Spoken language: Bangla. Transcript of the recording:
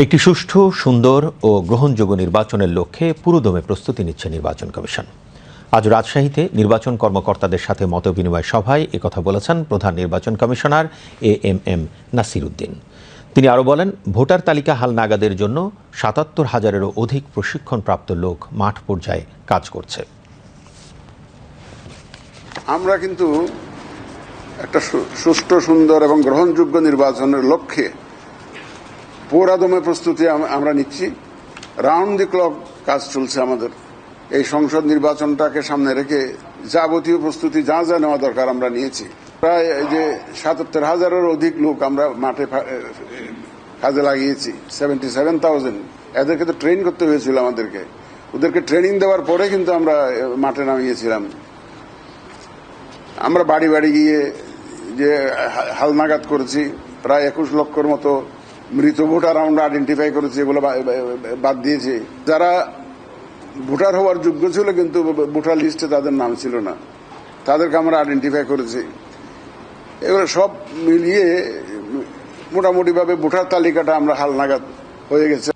একটি সুষ্ঠু, সুন্দর ও গ্রহণযোগ্য নির্বাচনের লক্ষ্যে পুরোদমে প্রস্তুতি নিচ্ছে নির্বাচন কমিশন। আজ রাজশাহীতে নির্বাচন কর্মকর্তাদের সাথে মতবিনিময় সভায় একথা বলেছেন প্রধান নির্বাচন commissioner A M M Nasir Uddin তিনি আরও বলেন, ভোটার তালিকা হালনাগাদের জন্য সাতাত্তর হাজারেরও অধিক প্রশিক্ষণপ্রাপ্ত লোক মাঠ পর্যায়ে কাজ করছে। আমরা কিন্তু একটা সুষ্ঠু, সুন্দর এবং গ্রহণযোগ্য নির্বাচনের লক্ষ্যে পুরাদমে প্রস্তুতি আমরা নিচ্ছি। রাউন্ড দি ক্লক কাজ চলছে আমাদের। এই সংসদ নির্বাচনটাকে সামনে রেখে যাবতীয় প্রস্তুতি যা যা নেওয়া দরকার আমরা নিয়েছি। প্রায় যে সাতাত্তর হাজারের অধিক লোক আমরা মাঠে কাজে লাগিয়েছি। সেভেন্টি সেভেন থাউজেন্ড এদেরকে তো ট্রেন করতে হয়েছিল আমাদেরকে। ওদেরকে ট্রেনিং দেওয়ার পরে কিন্তু আমরা মাঠে নামিয়েছিলাম। আমরা বাড়ি বাড়ি গিয়ে যে হালনাগাদ করেছি। প্রায় একুশ লক্ষর মতো মৃত ভোটার আমরা আইডেন্টিফাই করেছি, এগুলো বাদ দিয়েছি। যারা ভোটার হওয়ার যোগ্য ছিল কিন্তু ভোটার লিস্টে তাদের নাম ছিল না। তাদেরকে আমরা আইডেন্টিফাই করেছি। এগুলো সব মিলিয়ে মোটামুটিভাবে ভোটার তালিকাটা আমরা হালনাগাদ হয়ে গেছে।